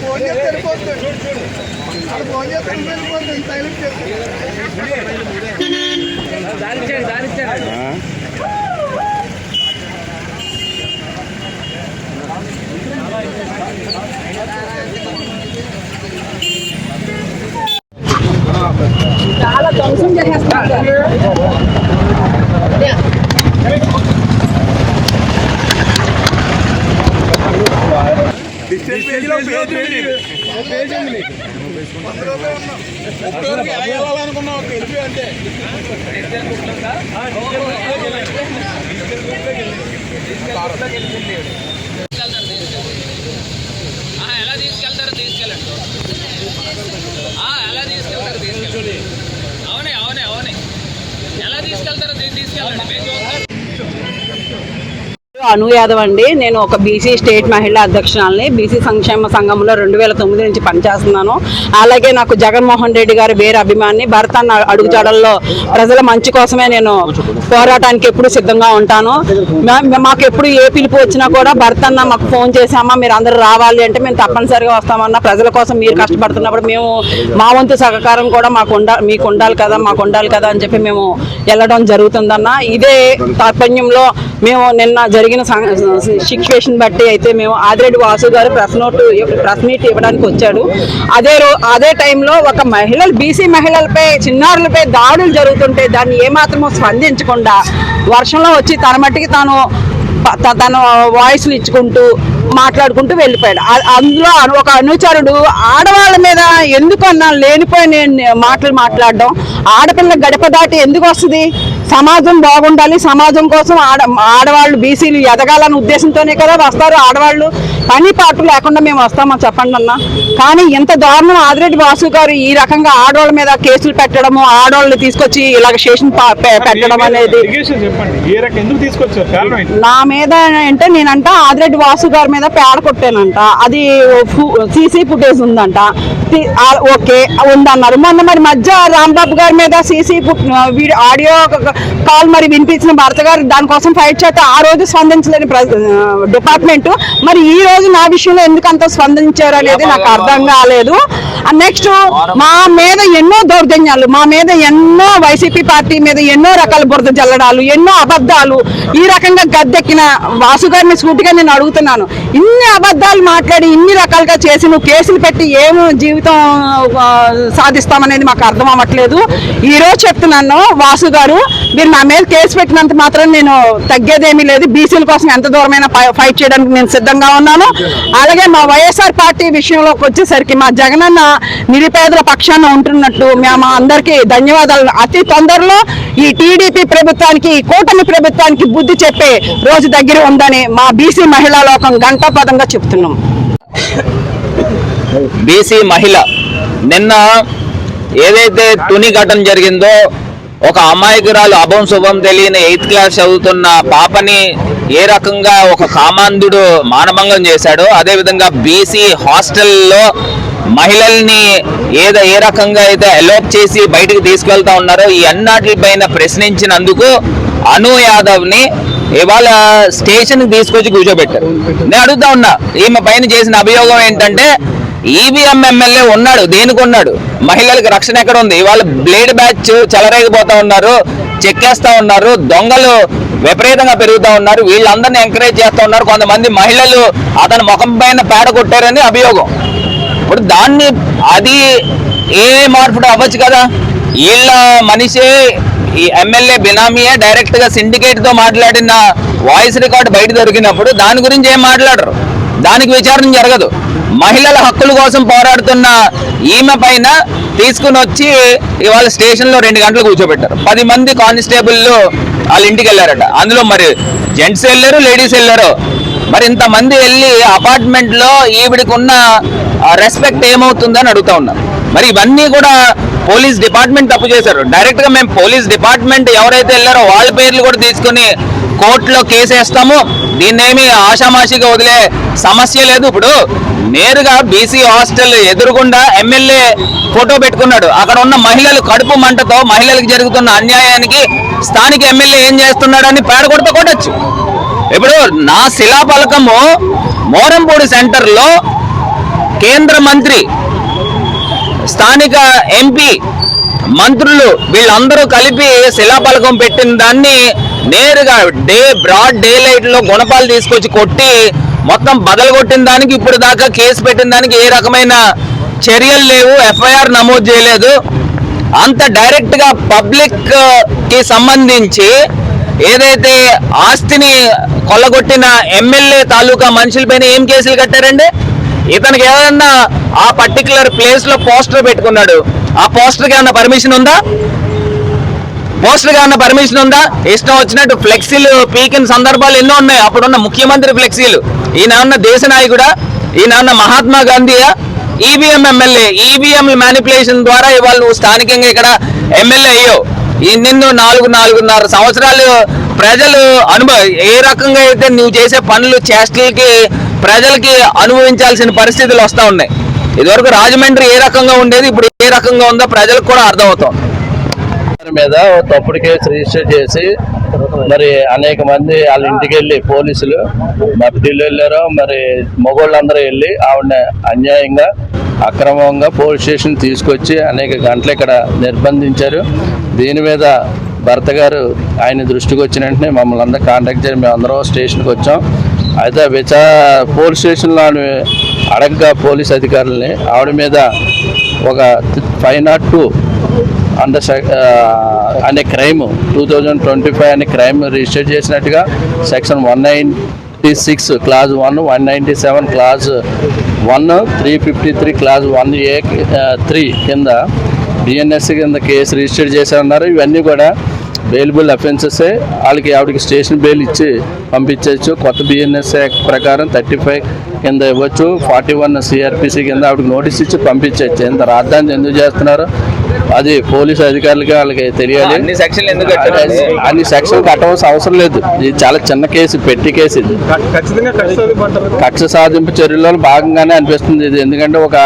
Phone చేస్తే వెళ్ళిపోతుంది వాళ్ళు ఫోన్ చేస్తే వెళ్ళిపోతుంది సైలెంట్ చేస్తే చాలా ధ్వంసం చేసేస్తారు డిజిటల్ పేజీలో పేజ్ ఉంది. పేజ్ ఉంది నీకు. అందులోనే ఉన్నాం. ముప్పై వరకు ఎలా వెళ్ళాలనుకున్నావు అంటే ఎలా తీసుకెళ్తారో. తీసుకెళ్ళండి ఎలా తీసుకెళ్తారో తీసుకెళ్ళండి అవునే అవునే అవునే. ఎలా తీసుకెళ్తారో తీసుకెళ్ళండి మేము చూస్తాం అను యాదవ్ అండి. నేను ఒక బీసీ స్టేట్ మహిళా అధ్యక్షురాలని. బీసీ సంక్షేమ సంఘంలో రెండు వేల తొమ్మిది నుంచి పనిచేస్తున్నాను. అలాగే నాకు జగన్మోహన్ రెడ్డి గారి వేరే అభిమాని భరతాన్ని అడుగుజాడల్లో ప్రజల మంచి కోసమే నేను పోరాటానికి ఎప్పుడు సిద్ధంగా ఉంటాను. మాకు ఎప్పుడు ఏ పిలుపు వచ్చినా కూడా భరతన్న మాకు ఫోన్ చేసామా మీరు అందరూ రావాలి అంటే మేము తప్పనిసరిగా వస్తామన్నా ప్రజల కోసం మీరు కష్టపడుతున్నప్పుడు మేము మా వంతు సహకారం కూడా మాకు ఉండాలి మీకు ఉండాలి కదా మాకు ఉండాలి కదా అని చెప్పి మేము వెళ్ళడం జరుగుతుందన్న. ఇదే తాత్పర్యంలో మేము నిన్న జరిగిన సిచ్యువేషన్ బట్టి అయితే మేము ఆదిరెడ్డి వాసు గారు ప్రెస్ నోట్ ప్రెస్ మీట్ ఇవ్వడానికి వచ్చాడు. అదే రో అదే టైంలో ఒక మహిళలు బీసీ మహిళలపై చిన్నారులపై దాడులు జరుగుతుంటే దాన్ని ఏమాత్రమో స్పందించకుండా వర్షంలో వచ్చి తన మట్టికి తాను త- తన వాయిస్లు ఇచ్చుకుంటూ మాట్లాడుకుంటూ వెళ్ళిపోయాడు. అందులో ఒక అనుచరుడు ఆడవాళ్ళ మీద ఎందుకు అన్నా లేనిపోయిన మాటలు మాట్లాడడం ఆడపిల్ల గడప దాటి ఎందుకు వస్తుంది? సమాజం బాగుండాలి సమాజం కోసం ఆడ ఆడవాళ్ళు బీసీలు ఎదగాలన్న ఉద్దేశంతోనే కదా వస్తారు. ఆడవాళ్ళు పని పాటు లేకుండా మేము వస్తామా చెప్పండి అన్న. కానీ ఇంత దారుణం ఆదిరెడ్డి వాసు గారు ఈ రకంగా ఆడవాళ్ళ మీద కేసులు పెట్టడము ఆడవాళ్ళని తీసుకొచ్చి ఇలాగ స్టేషన్ పెట్టడం అనేది నా మీద అంటే నేనంట ఆదిరెడ్డి వాసు గారి మీద పేడ కొట్టానంట. అది సీసీ ఫుటేజ్ ఉందంట. ఓకే ఉందన్నారు. మొన్న మరి మధ్య రాంబాబు గారి మీద సీసీ వీడియో ఆడియో కాల్ మరి వినిపించిన భర్త గారు దానికోసం ఫైట్ చేస్తే ఆ రోజు స్పందించలేని డిపార్ట్మెంట్ మరి ఈ రోజు నా విషయంలో ఎందుకు అంత స్పందించారు అనేది నాకు అర్థం కాలేదు. నెక్స్ట్ మా మీద ఎన్నో దౌర్జన్యాలు మా మీద ఎన్నో వైసీపీ పార్టీ మీద ఎన్నో రకాల బురద జల్లడాలు ఎన్నో అబద్ధాలు ఈ రకంగా గద్దెక్కిన వాసు గారిని సూటిగా నేను అడుగుతున్నాను. ఇన్ని అబద్ధాలు మాట్లాడి ఇన్ని రకాలుగా చేసి నువ్వు కేసులు పెట్టి ఏమి జీవితం సాధిస్తామనేది మాకు అర్థం అవ్వట్లేదు. ఈరోజు చెప్తున్నాను వాసు గారు మీరు నా మీద కేసు పెట్టినంత మాత్రం నేను తగ్గేదేమీ లేదు. బీసీల కోసం ఎంత దూరమైనా ఫై- ఫైట్ చేయడానికి నేను సిద్ధంగా ఉన్నాను. అలాగే మా వైఎస్ఆర్ పార్టీ విషయంలోకి వచ్చేసరికి మా జగనన్న నిరుపేదల పక్షాన ఉంటున్నట్టు మేము అందరికీ ధన్యవాదాలు. అతి తొందరలో ఈ టీడీపీ ప్రభుత్వానికి ఈ కూటమి ప్రభుత్వానికి బుద్ధి చెప్పే రోజు దగ్గర ఉందని మా బీసీ మహిళా లోకం గంటాపదంగా చెప్తున్నాం. బీసీ మహిళ నిన్న ఏదైతే తుని ఘటన జరిగిందో ఒక అమాయకురాలు అభం శుభం తెలియని ఎయిత్ క్లాస్ చదువుతున్న పాపని ఏ రకంగా ఒక కామాంధుడు మానభంగం చేశాడో అదేవిధంగా బీసీ హాస్టల్లో మహిళల్ని ఏదో ఏ రకంగా అయితే అలోప్ చేసి బయటికి తీసుకెళ్తా ఉన్నారో ఈ అన్నాటిపైన ప్రశ్నించినందుకు అను యాదవ్ని ఇవాళ స్టేషన్కి తీసుకొచ్చి కూర్చోబెట్టారు. నేను అడుగుతా ఉన్నా ఈమె పైన చేసిన అభియోగం ఏంటంటే ఈవీఎం ఎమ్మెల్యే ఉన్నాడు దేనికి ఉన్నాడు? మహిళలకు రక్షణ ఎక్కడ ఉంది ఇవాళ బ్లేడ్ బ్యాచ్ చెలరేగిపోతా ఉన్నారు చెక్కేస్తా ఉన్నారు దొంగలు విపరీతంగా పెరుగుతూ ఉన్నారు వీళ్ళందరినీ ఎంకరేజ్ చేస్తూ ఉన్నారు. కొంతమంది మహిళలు అతని ముఖం పైన పేడ కొట్టారని అభియోగం. ఇప్పుడు దాన్ని అది ఏ మార్పు అవ్వచ్చు కదా? వీళ్ళ మనిషే ఈ ఎమ్మెల్యే బినామీయే డైరెక్ట్గా సిండికేట్తో మాట్లాడిన వాయిస్ రికార్డ్ బయట దొరికినప్పుడు దాని గురించి ఏం మాట్లాడరు? దానికి విచారణ జరగదు. మహిళల హక్కుల కోసం పోరాడుతున్న ఈమె పైన తీసుకుని వచ్చి ఇవాళ స్టేషన్లో రెండు గంటలు కూర్చోబెట్టారు. పది మంది కానిస్టేబుల్లు వాళ్ళ ఇంటికి వెళ్ళారట. అందులో మరి జెంట్స్ వెళ్ళారు లేడీస్ వెళ్ళారు. మరి ఇంతమంది వెళ్ళి అపార్ట్మెంట్లో ఈవిడికున్న రెస్పెక్ట్ ఏమవుతుందని అడుగుతా ఉన్నారు మరి ఇవన్నీ కూడా పోలీస్ డిపార్ట్మెంట్ తప్పు చేశారు. డైరెక్ట్గా మేము పోలీస్ డిపార్ట్మెంట్ ఎవరైతే వెళ్ళారో వాళ్ళ పేర్లు కూడా తీసుకుని కోర్టులో కేసు వేస్తాము దీన్నేమి ఆషామాషిగా వదిలే సమస్య లేదు. ఇప్పుడు నేరుగా బీసీ హాస్టల్ ఎదురుగుండా ఎమ్మెల్యే ఫోటో పెట్టుకున్నాడు. అక్కడ ఉన్న మహిళలు కడుపు మంటతో మహిళలకు జరుగుతున్న అన్యాయానికి స్థానిక ఎమ్మెల్యే ఏం చేస్తున్నాడని పేడ కొట్టచ్చు. ఇప్పుడు నా శిలాపలకము మోరంపూడి సెంటర్లో కేంద్ర మంత్రి స్థానిక ఎంపీ మంత్రులు వీళ్ళందరూ కలిపి శిలాపలకం పెట్టిన దాన్ని నేరుగా డే బ్రాడ్ డే లైట్లో గుణపాలు తీసుకొచ్చి కొట్టి మొత్తం బదలు కొట్టిన దానికి ఇప్పుడు దాకా కేసు పెట్టిన దానికి ఏ రకమైన చర్యలు లేవు. ఎఫ్ఐఆర్ నమోదు చేయలేదు. అంత డైరెక్ట్గా పబ్లిక్ uh, కి సంబంధించి ఏదైతే ఆస్తిని కొల్లగొట్టిన ఎమ్మెల్యే తాలూకా మనుషులపైన ఏం కేసులు కట్టారండి? ఇతనికి ఏదన్నా ఆ పర్టికులర్ ప్లేస్లో పోస్టర్ పెట్టుకున్నాడు. ఆ పోస్టర్కి ఏమన్నా పర్మిషన్ ఉందా? పోస్టర్కి ఏమన్నా పర్మిషన్ ఉందా? ఇష్టం వచ్చినట్టు ఫ్లెక్సీలు పీకిన సందర్భాలు ఎన్నో ఉన్నాయి. అప్పుడున్న ముఖ్యమంత్రి ఫ్లెక్సీలు ఈయన ఉన్న దేశ నాయకుడా? ఈయన ఉన్న మహాత్మా గాంధీయా? ఈవీఎం ఎమ్మెల్యే ఈవీఎం మ్యానిపులేషన్ ద్వారా ఇవాళ నువ్వు స్థానికంగా ఇక్కడ ఎమ్మెల్యే అయ్యావు నిన్ను నాలుగు నాలుగున్నర సంవత్సరాలు ప్రజలు అనుభవ ఏ రకంగా అయితే నువ్వు చేసే పనులు చేష్టలకి ప్రజలకి అనుభవించాల్సిన పరిస్థితులు వస్తూ ఉన్నాయి. ఇదివరకు రాజమండ్రి ఏ రకంగా ఉండేది ఇప్పుడు ఏ రకంగా ఉందో ప్రజలకు కూడా అర్థమవుతోంది. వారి మీద తప్పుడు కేసు రిజిస్టర్ చేసి మరి అనేక మంది వాళ్ళ ఇంటికి వెళ్ళి పోలీసులు మరి ఢిల్లీ వెళ్ళారో మరి మగోళ్ళందరూ వెళ్ళి ఆవిడ అన్యాయంగా అక్రమంగా పోలీస్ స్టేషన్ తీసుకొచ్చి అనేక గంటలు ఇక్కడ నిర్బంధించారు. దీని మీద భర్త గారు ఆయన దృష్టికి వచ్చిన వెంటనే మమ్మల్ని అందరూ కాంటాక్ట్ చేసి మేము అందరం స్టేషన్కి వచ్చాం. అయితే విచా పోలీస్ స్టేషన్లో ఆమె అడగ్గా పోలీస్ అధికారులని ఆవిడ మీద ఒక ఫైవ్ నాట్ టూ అండర్ అనే crime two thousand twenty five అనే క్రైమ్ రిజిస్టర్ చేసినట్టుగా section one ninety six clause one one ninety seven clause one three fifty three clause one A three కింద బిఎన్ఎస్ కింద case register చేశారన్నారు. ఉన్నారు ఇవన్నీ కూడా bailable అఫెన్సెసే వాళ్ళకి ఆవిడకి స్టేషన్ బెయిల్ ఇచ్చి పంపించవచ్చు. కొత్త బిఎన్ఎస్ యాక్ట్ ప్రకారం థర్టీ ఫైవ్ కింద ఇవ్వచ్చు. ఫార్టీ వన్ సిఆర్పిసి కింద ఆవిడకి నోటీస్ ఇచ్చి పంపించవచ్చు. ఇంత రాజధాని ఎందుకు చేస్తున్నారు? అది పోలీసు అధికారులకి వాళ్ళకి తెలియాలి. అన్ని సెక్షన్లు ఎందుకు? అన్ని సెక్షన్ కట్టవలసిన అవసరం లేదు. ఇది చాలా చిన్న కేసు పెట్టి కేసు ఇది. కక్ష సాధింపు చర్యల్లో భాగంగానే అనిపిస్తుంది ఇది. ఎందుకంటే ఒక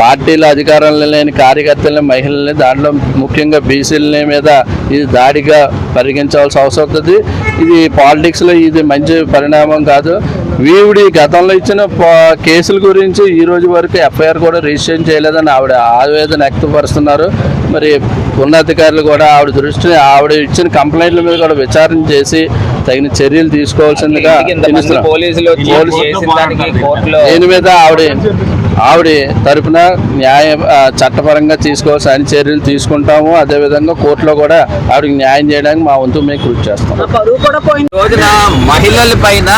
పార్టీల అధికారంలో లేని కార్యకర్తలని మహిళల్ని దాంట్లో ముఖ్యంగా బీసీల మీద ఇది దాడిగా పరిగణించవలసిన అవసరం అవుతుంది. ఇది పాలిటిక్స్లో ఇది మంచి పరిణామం కాదు. వీవిడి గతంలో ఇచ్చిన కేసుల గురించి ఈ రోజు వరకు ఎఫ్ఐఆర్ కూడా రిజిస్టర్ చేయలేదని ఆవిడ ఆవేదన వ్యక్తపరుస్తున్నారు. మరి ఉన్నతాధికారులు కూడా ఆవిడ దృష్టిని ఆవిడ ఇచ్చిన కంప్లైంట్ల మీద కూడా విచారణ చేసి తగిన చర్యలు తీసుకోవాల్సిందిగా దీని మీద ఆవిడ ఆవిడ తరపున న్యాయ చట్టపరంగా తీసుకోవాల్సిన అన్ని చర్యలు తీసుకుంటాము. అదేవిధంగా కోర్టులో కూడా ఆవిడకి న్యాయం చేయడానికి మా వంతు మేము కృషి చేస్తాం. రోజున మహిళల పైన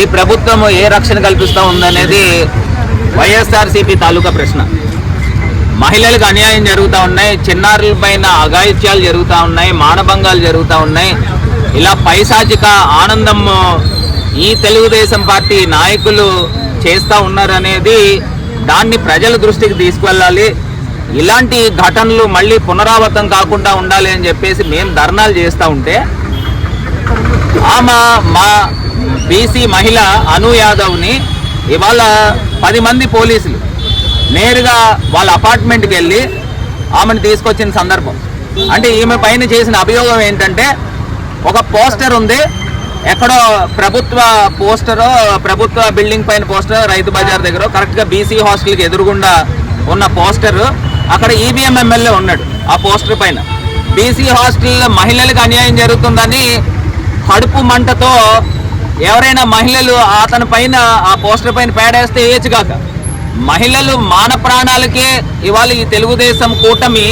ఈ ప్రభుత్వం ఏ రక్షణ కల్పిస్తూ ఉందనేది వైఎస్ఆర్సీపీ తాలూకా ప్రశ్న. మహిళలకు అన్యాయం జరుగుతూ ఉన్నాయి చిన్నారుల పైన అఘాయిత్యాలు జరుగుతూ ఉన్నాయి మానభంగాలు జరుగుతూ ఉన్నాయి. ఇలా పైశాచిక ఆనందం ఈ తెలుగుదేశం పార్టీ నాయకులు చేస్తూ ఉన్నారనేది దాన్ని ప్రజల దృష్టికి తీసుకువెళ్ళాలి ఇలాంటి ఘటనలు మళ్ళీ పునరావృతం కాకుండా ఉండాలి అని చెప్పేసి మేము ధర్నాలు చేస్తూ ఉంటే ఆమె మా బీసీ మహిళ అను యాదవ్ని ఇవాళ పది మంది పోలీసులు నేరుగా వాళ్ళ అపార్ట్మెంట్కి వెళ్ళి ఆమెను తీసుకొచ్చిన సందర్భం. అంటే ఈమె పైన చేసిన అభియోగం ఏంటంటే ఒక పోస్టర్ ఉంది. ఎక్కడో ప్రభుత్వ పోస్టర్ ప్రభుత్వ బిల్డింగ్ పైన పోస్టర్ రైతు బజార్ దగ్గర. కరెక్ట్గా బీసీ హాస్టల్కి ఎదురుగుండా ఉన్న పోస్టర్. అక్కడ ఈవీఎం ఎమ్మెల్యే ఉన్నాడు ఆ పోస్టర్ పైన. బీసీ హాస్టల్ మహిళలకు అన్యాయం జరుగుతుందని కడుపు మంటతో ఎవరైనా మహిళలు అతని పైన ఆ పోస్టర్ పైన పేడేస్తే వేయచ్చు కాక మహిళలు మాన ప్రాణాలకే ఇవాళ ఈ తెలుగుదేశం కూటమి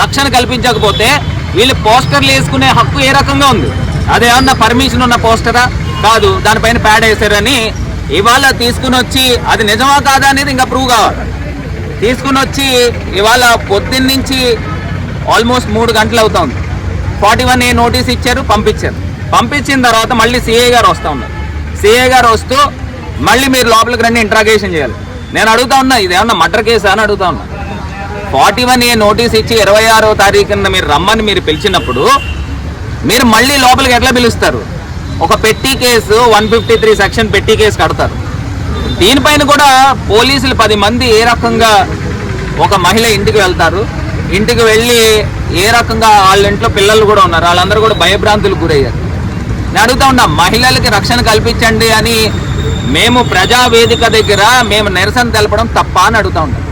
రక్షణ కల్పించకపోతే వీళ్ళు పోస్టర్లు వేసుకునే హక్కు ఏ రకంగా ఉంది? అదేమన్నా పర్మిషన్ ఉన్న పోస్టరా? కాదు దానిపైన ప్యాడ్ వేసారని ఇవాళ తీసుకుని వచ్చి అది నిజమా కాదా అనేది ఇంకా ప్రూవ్ కావాలి. తీసుకుని వచ్చి ఇవాళ పొద్దున్న నుంచి ఆల్మోస్ట్ మూడు గంటలు అవుతుంది. ఫార్టీ వన్ ఏ నోటీస్ ఇచ్చారు పంపించారు. పంపించిన తర్వాత మళ్ళీ సిఏ గారు వస్తూ ఉన్నారు. సిఏ గారు వస్తూ మళ్ళీ మీరు లోపలికి రండి ఇంట్రాగేషన్ చేయాలి. నేను అడుగుతా ఉన్నా ఇది ఏమన్నా మర్డర్ కేసా అని అడుగుతా ఉన్నా. ఫార్టీ వన్ ఏ నోటీస్ ఇచ్చి ఇరవై ఆరో తారీఖున మీరు రమ్మని మీరు పిలిచినప్పుడు మీరు మళ్ళీ లోపలికి ఎట్లా పిలుస్తారు? ఒక పెట్టి case one fifty three section పెట్టి కేసు కడతారు. దీనిపైన కూడా పోలీసులు పది మంది ఏ రకంగా ఒక మహిళ ఇంటికి వెళ్తారు? ఇంటికి వెళ్ళి ఏ రకంగా వాళ్ళ ఇంట్లో పిల్లలు కూడా ఉన్నారు? వాళ్ళందరూ కూడా భయభ్రాంతులకు గురయ్యారు. నేను అడుగుతా ఉన్నా మహిళలకి రక్షణ కల్పించండి అని మేము ప్రజా వేదిక దగ్గర మేము నిరసన తెలపడం తప్ప అని అడుగుతా ఉన్నాం.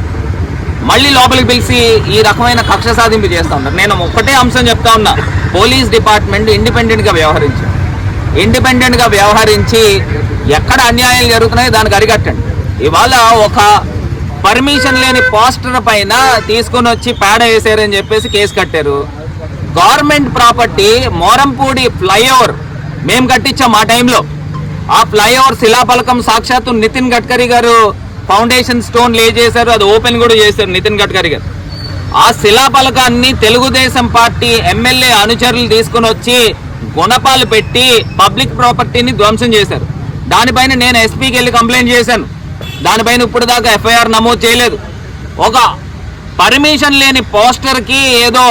మళ్ళీ లోపలికి పిలిచి ఈ రకమైన కక్ష సాధింపు చేస్తూ ఉన్నారు. నేను ఒక్కటే అంశం చెప్తా ఉన్నా. పోలీస్ డిపార్ట్మెంట్ ఇండిపెండెంట్గా వ్యవహరించారు ఇండిపెండెంట్గా వ్యవహరించి ఎక్కడ అన్యాయాలు జరుగుతున్నాయో దానికి అరికట్టండి. ఇవాళ ఒక పర్మిషన్ లేని పోస్టర్ పైన తీసుకొని వచ్చి పేడ వేసారని చెప్పేసి కేసు కట్టారు. గవర్నమెంట్ ప్రాపర్టీ మోరంపూడి ఫ్లైఓవర్ మేము కట్టించాం ఆ టైంలో ఆ ఫ్లైఓవర్ శిలాఫలకం సాక్షాత్తు నితిన్ గడ్కరీ గారు ఫౌండేషన్ స్టోన్ లే చేశారు అది ఓపెన్ కూడా చేశారు నితిన్ గడ్కరీ గారు. ఆ శిలాఫలకాన్ని తెలుగుదేశం పార్టీ ఎమ్మెల్యే అనుచరులు తీసుకుని వచ్చి గుణపాలు పెట్టి పబ్లిక్ ప్రాపర్టీని ధ్వంసం చేశారు. దానిపైన నేను ఎస్పీకి వెళ్ళి కంప్లైంట్ చేశాను. దానిపైన ఇప్పుడు దాకా ఎఫ్ఐఆర్ నమోదు చేయలేదు. ఒక పర్మిషన్ లేని పోస్టర్కి ఏదో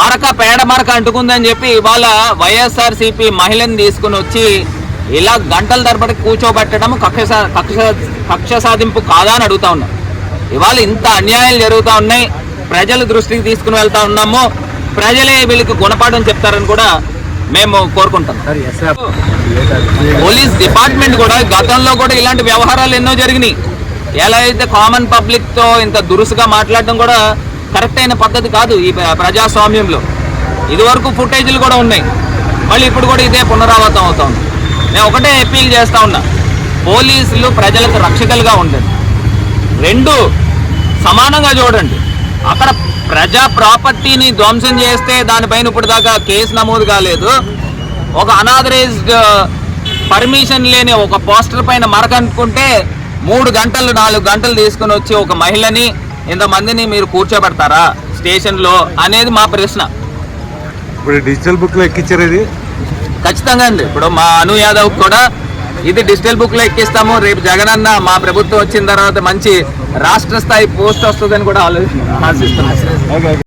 మరక పేడ మరక అంటుకుందని చెప్పి ఇవాళ వైఎస్ఆర్సీపీ మహిళని తీసుకుని వచ్చి ఇలా గంటల తరబడి కూర్చోబెట్టడం కక్ష కక్ష కక్ష సాధింపు కాదా అని అడుగుతా ఉన్నాం. ఇవాళ ఇంత అన్యాయాలు జరుగుతూ ఉన్నాయి ప్రజల దృష్టికి తీసుకుని వెళ్తా ఉన్నాము ప్రజలే వీళ్ళకి గుణపాఠం చెప్తారని కూడా మేము కోరుకుంటాం పోలీస్ డిపార్ట్మెంట్ కూడా గతంలో కూడా ఇలాంటి వ్యవహారాలు ఎన్నో జరిగినాయి. ఎలా అయితే కామన్ పబ్లిక్తో ఇంత దురుసుగా మాట్లాడడం కూడా కరెక్ట్ అయిన పద్ధతి కాదు ఈ ప్ర- ప్రజాస్వామ్యంలో. ఇదివరకు ఫుటేజీలు కూడా ఉన్నాయి. మళ్ళీ ఇప్పుడు కూడా ఇదే పునరావృతం అవుతా ఉంది. నేను ఒకటే అప్పీల్ చేస్తా ఉన్నా. పోలీసులు ప్రజలకు రక్షకులుగా ఉండండి. రెండు సమానంగా చూడండి. అక్కడ ప్రజా ప్రాపర్టీని ధ్వంసం చేస్తే దానిపైన ఇప్పుడు దాకా కేసు నమోదు కాలేదు. ఒక అనాథరైజ్డ్ పర్మిషన్ లేని ఒక పోస్టర్ పైన మరకనుకుంటే మూడు గంటలు నాలుగు గంటలు తీసుకుని వచ్చి ఒక మహిళని ఇంతమందిని మీరు కూర్చోబెడతారా స్టేషన్లో అనేది మా ప్రశ్న. ఇప్పుడు డిజిటల్ బుక్లో ఎక్కించారు ఇది. ఖచ్చితంగా అండి. ఇప్పుడు మా అను యాదవ్ కూడా ఇది డిజిటల్ బుక్లో ఎక్కిస్తాము. రేపు జగనన్న మా ప్రభుత్వం వచ్చిన తర్వాత మంచి రాష్ట్ర స్థాయి పోస్ట్ వస్తుందని కూడా ఆలోచి